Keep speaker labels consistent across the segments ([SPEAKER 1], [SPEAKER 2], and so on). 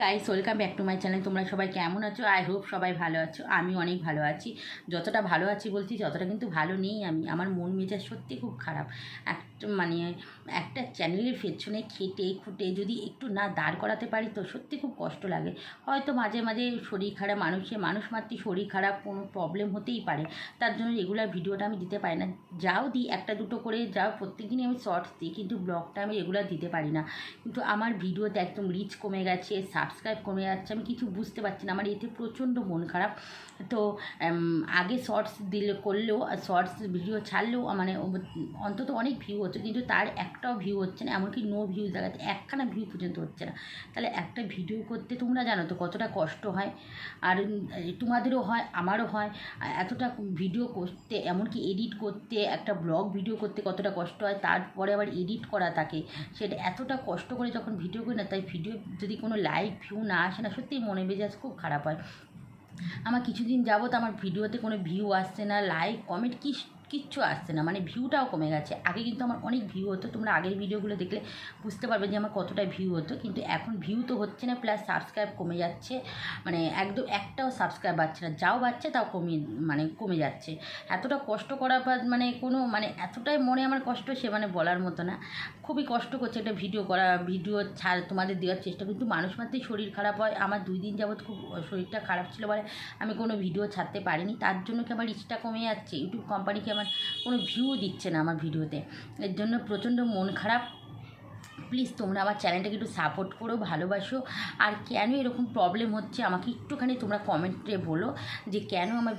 [SPEAKER 1] Guys welcome back to my channel. তোমরা সবাই কেমন আছো? আই হোপ সবাই ভালো আছো। আমি অনেক ভালো আছি। যতটা ভালো আছি বলছি ততটা কিন্তু ভালো নেই আমি। আমার মন মেজাজ সত্যি খুব খারাপ। একটা মানে একটা চ্যানেলের পেছনে খেটে খুঁটে যদি একটু না দাঁড় করাতে পারি তো সত্যি খুব কষ্ট লাগে। হয়তো মাঝে মাঝে শরীর খারাপ মানুষের মানুষ মাত্রই শরীর খারাপ কোনো প্রবলেম হতেই পারে। তার জন্য রেগুলার ভিডিওটা আমি দিতে পারি না। যাও দিই একটা দুটো করে, যাও প্রত্যেক দিনই আমি শর্টস দিই কিন্তু ব্লগটা আমি রেগুলার দিতে পারি না। কিন্তু আমার ভিডিওতে একদম রিচ কমে গেছে সাবস্ক্রাইব কমে যাচ্ছে, আমি কিছু বুঝতে পারছি না। আমার এতে প্রচণ্ড মন খারাপ। তো আগে শর্টস দিলে, করলেও শর্টস ভিডিও ছাড়লেও মানে অন্তত অনেক ভিউ হচ্ছে, কিন্তু তার একটাও ভিউ হচ্ছে না, এমনকি নো ভিউ দেখাচ্ছে একখানা ভিউ পর্যন্ত হচ্ছে না। তাহলে একটা ভিডিও করতে তোমরা জানো তো কতটা কষ্ট হয়, আর তোমাদেরও হয়, আমারও হয়, এতটা ভিডিও করতে, এমনকি এডিট করতে, একটা ব্লগ ভিডিও করতে কতটা কষ্ট হয়, তারপরে আবার এডিট করা থাকে সেটা এতটা কষ্ট করে যখন ভিডিও করি না, তাই ভিডিও যদি কোনো লাইভ ভিউ না আসে না সত্যিই মনে মেজাজ খুব খারাপ হয়। আমার কিছুদিন যাবত আমার ভিডিওতে কোনো ভিউ আসছে না লাইক কমেন্ট কি কিচ্ছু আসছে না। মানে ভিউটাও কমে গেছে। আগে কিন্তু আমার অনেক ভিউ হতো। তোমরা আগের ভিডিওগুলো দেখলে বুঝতে পারবে যে আমার কতটা ভিউ হতো। কিন্তু এখন ভিউ তো হচ্ছে না, প্লাস সাবস্ক্রাইব কমে যাচ্ছে। মানে একদম একটাও সাবস্ক্রাইব বাড়ছে না। যাও বাড়ছে, তাও কমিয়ে মানে কমে যাচ্ছে। এতটা কষ্ট পর মানে কোনো মানে এতটাই মনে আমার কষ্ট, সে মানে বলার মতো না। খুবই কষ্ট করছে একটা ভিডিও করা, ভিডিও ছাড় তোমাদের দেওয়ার চেষ্টা। কিন্তু মানুষ মাত্রই শরীর খারাপ হয়। আমার দুই দিন যাবৎ খুব শরীরটা খারাপ ছিল বলে আমি কোনো ভিডিও ছাড়তে পারিনি। তার জন্য কি আমার রিচটা কমে যাচ্ছে? ইউটিউব কোম্পানিকে আমার কোনো ভিউ দিচ্ছে না আমার ভিডিওতে এর জন্য প্রচণ্ড মন খারাপ। প্লিজ তোমরা আমার চ্যানেলটাকে একটু সাপোর্ট করো, ভালোবাসো। আর কেন এরকম প্রবলেম হচ্ছে আমাকে একটুখানি তোমরা কমেন্টে বলো যে কেন আমার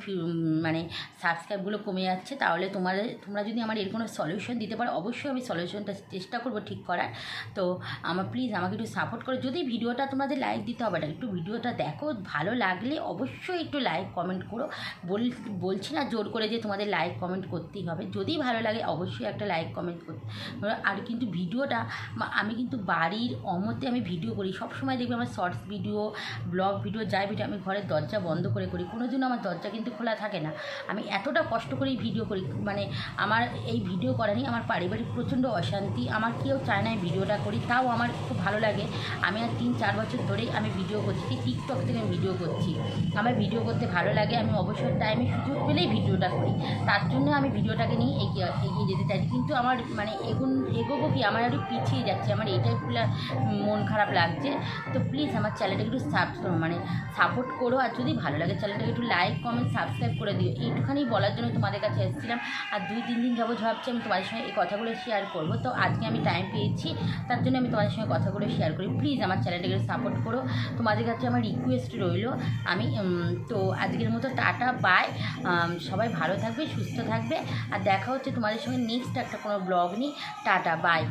[SPEAKER 1] মানে সাবস্ক্রাইবগুলো কমে যাচ্ছে। তাহলে তোমাদের তোমরা যদি আমার এর কোনো সলিউশন দিতে পারো, অবশ্যই আমি সলিউশনটা চেষ্টা করব ঠিক করার। তো আমার প্লিজ আমাকে একটু সাপোর্ট করো। যদি ভিডিওটা তোমাদের লাইক দিতে হবে, একটু ভিডিওটা দেখো, ভালো লাগলে অবশ্যই একটু লাইক কমেন্ট করো। বল, বলছি না জোর করে যে তোমাদের লাইক কমেন্ট করতেই হবে। যদি ভালো লাগে অবশ্যই একটা লাইক কমেন্ট করতে আর কিন্তু ভিডিওটা আমি কিন্তু বাড়ির অমতে আমি ভিডিও করি। সব সময় দেখবে আমার শর্টস ভিডিও ব্লগ ভিডিও যাই ভিডিও আমি ঘরের দরজা বন্ধ করে করি। কোনো দিনও আমার দরজা কিন্তু খোলা থাকে না। আমি এতটা কষ্ট করেই ভিডিও করি। মানে আমার এই ভিডিও করা নিয়ে আমার পারিবারিক প্রচণ্ড অশান্তি। আমার কেউ চায় না ভিডিওটা করি। তাও আমার খুব ভালো লাগে। আমি আর তিন, চার বছর ধরেই আমি ভিডিও করছি। টিকটক থেকে আমি ভিডিও করছি। আমার ভিডিও করতে ভালো লাগে। আমি অবসর টাইমে সুযোগ পেলেই ভিডিওটা করি। তার জন্য আমি ভিডিওটাকে নিয়ে এগিয়ে এগিয়ে যেতে চাইছি। কিন্তু আমার মানে এগুন, এগোবো কি? আমার একটু পিছিয়ে যাচ্ছে। আমার এটাই পুরো মন খারাপ লাগছে। তো প্লিজ আমার চ্যানেলটাকে একটু সাব মানে সাপোর্ট করো। আর যদি ভালো লাগে চ্যানেলটাকে একটু লাইক কমেন্ট সাবস্ক্রাইব করে দিও। এইটুখানি বলার জন্য তোমাদের কাছে এসেছিলাম। আর দুই, তিন দিন যাব ভাবছি আমি তোমাদের সঙ্গে এই কথাগুলো শেয়ার করব। তো আজকে আমি টাইম পেয়েছি। তার জন্য আমি তোমাদের সঙ্গে কথাগুলো শেয়ার করি। প্লিজ আমার চ্যানেলটাকে একটু সাপোর্ট করো। তোমাদের কাছে আমার রিকোয়েস্ট রইল আমি তো আজকের মতো টাটা বাই সবাই ভালো থাকবে, সুস্থ থাকবে। আর দেখা হচ্ছে তোমাদের সঙ্গে নেক্সট একটা কোনো ব্লগ নিই টাটা বাই